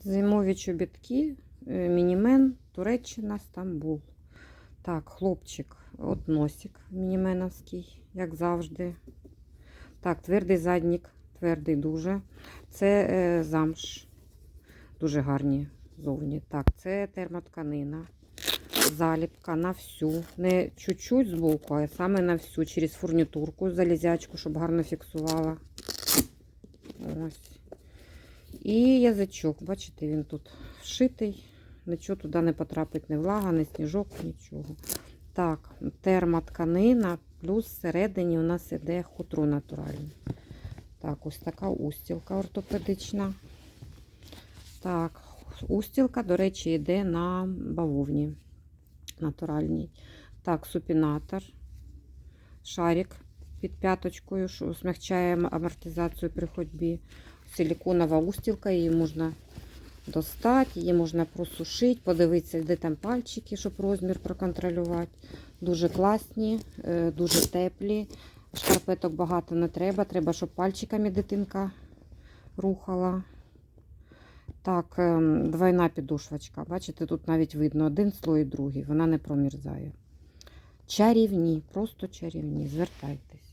Зимові чобітки, е, мінімен, Туреччина, Стамбул. Так, хлопчик, от носик мініменовський, як завжди. Так, твердий заднік, твердий дуже. Це е, замш. Дуже гарні зовні. Так, це термотканина. Заліпка на всю. Не чуть-чуть збоку, а саме на всю. Через фурнітурку, залізячку, щоб гарно фіксувала. Ось. І язичок, бачите, він тут вшитий. Нічого туди не потрапить, ні влага, ні сніжок, нічого. Так, термотканина, плюс всередині у нас іде хутро натуральне. Так, ось така устілка ортопедична. Так, устілка, до речі, йде на бавовні натуральній. Так, супінатор, шарик під п'яточкою, що змягчає амортизацію при ходьбі. Силіконова устілка, її можна достати, її можна просушити, подивитися, де там пальчики, щоб розмір проконтролювати. Дуже класні, е, дуже теплі. Шкарпеток багато не треба. Треба, щоб пальчиками дитинка рухала. Так, ем, двойна підошвочка. Бачите, тут навіть видно один слой і другий. Вона не промерзає. Чарівні, просто чарівні. Звертайтесь.